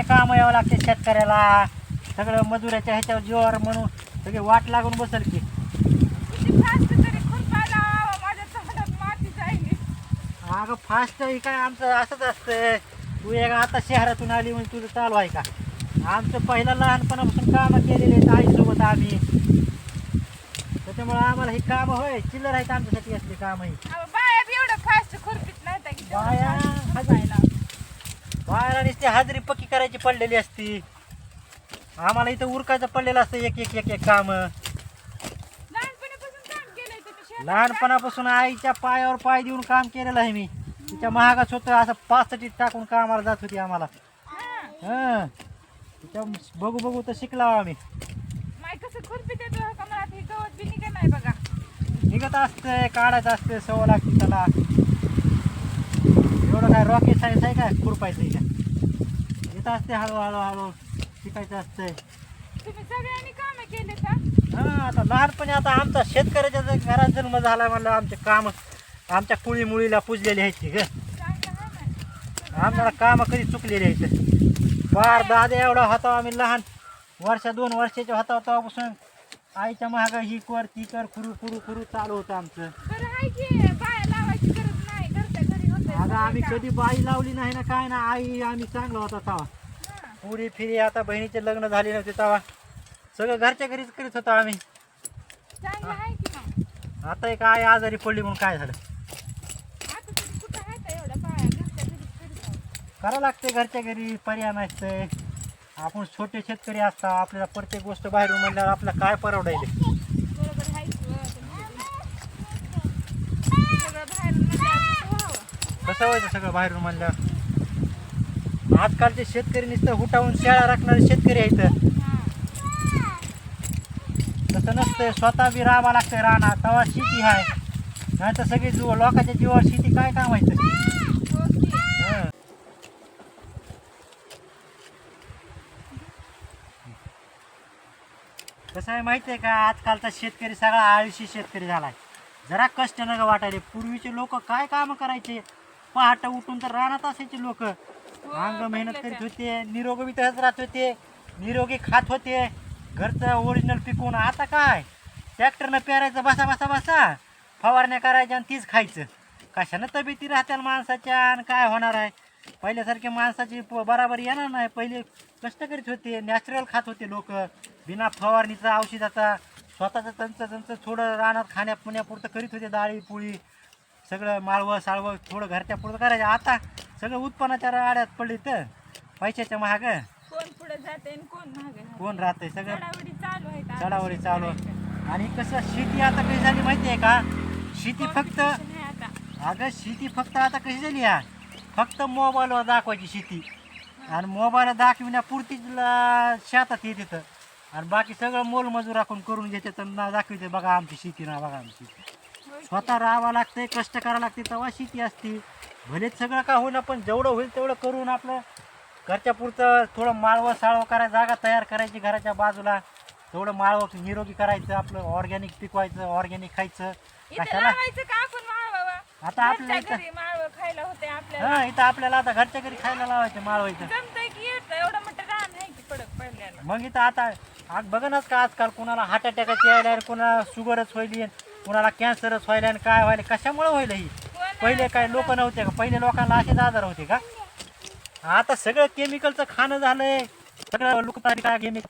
काम यावं लागते शेतकऱ्याला. सगळं मजुराच्या ह्याच्यावर जीवावर म्हणून सगळे वाट लागून बसल की. अगं फास्ट हे काय आमचं असंच असतंय. तू एक आता शहरातून आली म्हणजे तुझं चालू आहे का? आमचं पहिलं लहानपणापासून कामं केलेले आहेत आईसोबत आम्ही. त्याच्यामुळं आम्हाला ही कामं होय चिल्लर आहेत आमच्यासाठी असली कामं ही. अहो, बाया बाहेर नुसती हाजरी पक्की करायची पडलेली असती. आम्हाला इथं उरकायचं पडलेलं असतं एक एक एक एक काम. लहानपणापासून काम केलंय तुम्ही शेतात? लहानपणापासून आईच्या पायावर पाय देऊन काम केलेलं आहे मी. तिच्या महागात होतं असं पाचसाठी टाकून कामाला जात होती आम्हाला. हा. हं. तिच्या बघू बघू तर शिकला आम्ही. माय कसं गवत बी निघत नाही बघा. निघत असतंय काढायचं असतंय सवय लागते त्याला. एवढं काय रॉकेट सायन्स आहे काय खुरपायचं इथं येत असते हळूहळू हळू शिकायचं असतंय. तुम्ही सगळ्यांनी काम केले का? हा आता लहानपणी आता आमचा शेतकऱ्याच्या घरात जन्म झाला म्हणलं आमचे काम आमच्या कुळी मुळीला पुजलेली आहेत ग? आम्हाला काम कधी चुकलेली आहेत? फार दादा एवढा होता आम्ही लहान. वर्ष दोन वर्षाच्या होता तेव्हापासून. आईच्या महागा ही कर ती कर खुरू खुरू खुरू चालू होतं आमचं बरं आहे की बाया लावायची गरज नाही अगं आम्ही कधी बाई लावली नाही ना काय ना आई आम्ही चांगला होता तेव्हा. पुरी फिरी आता बहिणीचे लग्न झाले नव्हते तेव्हा. सगळं घरच्या घरीच करीत होतो आम्ही. आता एक आई आजारी पडली म्हणून काय झालं? आता. करावं लागते घरच्या घरी पर्याय नसते आपण छोटे शेतकरी असता आपल्याला प्रत्येक गोष्ट बाहेरून म्हणल्यावर आपल्याला काय परवडायले बरोबर आहे की व तुमचं. सगळं बाहेर म्हणल्यावर कसं कसं व्हायचं सगळं बाहेरून म्हणल्यावर? आजकालचे शेतकरी नुसतं हुटावून शेळा राखणारे शेतकरी आहेत. तसं नसतं स्वतः बी राहावं लागतं राहणार तेव्हा शेती आहे नाही तर सगळी जीव लोकांच्या जीवावर शेती काय कामायचं हो. कसं आहे माहिती आहे का? आजकालचा शेतकरी सगळा आळशी शेतकरी झालाय. जरा कष्ट नका वाटायले. पूर्वीचे लोक काय काम करायचे? पहाट उठून तर रानात असायचे लोक. अंग मेहनत करीत होते निरोगी तसंच राहत होते निरोगी खात होते. घरचं ओरिजिनल पिकवून आता काय? ट्रॅक्टरनं पेरायचं बसा बसा बसा. फवारण्या करायच्या आणि तीच खायचं. कशानं तब्येती राहत्या माणसाच्या आणि काय होणार आहे? पहिल्यासारखे माणसाची प- बराबर येणार नाही. पहिले कष्ट करीत होते नॅचरल खात होते लोक. बिना फवारणीचा औषधाचा स्वतःचं त्यांचं त्यांचं थोडं रानात खाण्यापिण्यापुरतं करीत होते डाळी पोळी. सगळं माळवं साळवं थोडं घरच्या पुरतं करायचं. आता सगळं उत्पन्नाच्या आड्यात पडली तर पैशाच्या महाग. कोण पुढे जाते आणि कोण मागे कोण राहतंय सगळं? चढावडी चालू आहे आता. चढावडी चालू. शेतकऱ्यांच्या. आणि कसं शेती आता कशी झाली माहिती आहे का? शेती फक्त Competition आहे आता. अगं शेती फक्त आता कशी झाली आहे फक्त मोबाईलवर दाखवायची शेती. आणि मोबाईल दाखविण्यापुरतीच ल- शेतात येत तिथं आणि बाकी सगळं मोलमजूर राखून करून घेते तर ना दाखवते बघा आमची शेती ना बघा आमची शेती. स्वतः राहावं लागते कष्ट करावं लागते तेव्हा शेती असते. भलेच सगळं का होईना पण जेवढं होईल तेवढं करून आपलं घरच्या पुरतं थोडं माळवं साळवं करायचं जागा तयार करायची घराच्या बाजूला. थोडं माळवं निरोगी करायचं आपलं ऑर्गॅनिक पिकवायचं ऑर्गॅनिक खायचं. कशाला आता आपल्या इथं घरी माळवं खायला होते आपल्याला. हा इथं आपल्याला आता घरच्या घरी खायला लावायचं माळवायचं जमतंय की येतं एवढं मोठं रान आहे की पडक पडल्याला मग इथं आता आज बघनाच का आजकाल कोणाला हार्ट अटॅकच यायला कोणाला शुगरच व्हायली. कुणाला कॅन्सरच व्हायला आणि काय व्हायला कशामुळे व्हायला ही? पहिले काय लोक नव्हते का? पहिले लोकांना असेच आजार होते का? आता सगळं केमिकलचं खाणं झालंय. सगळं लोक काय केमिकल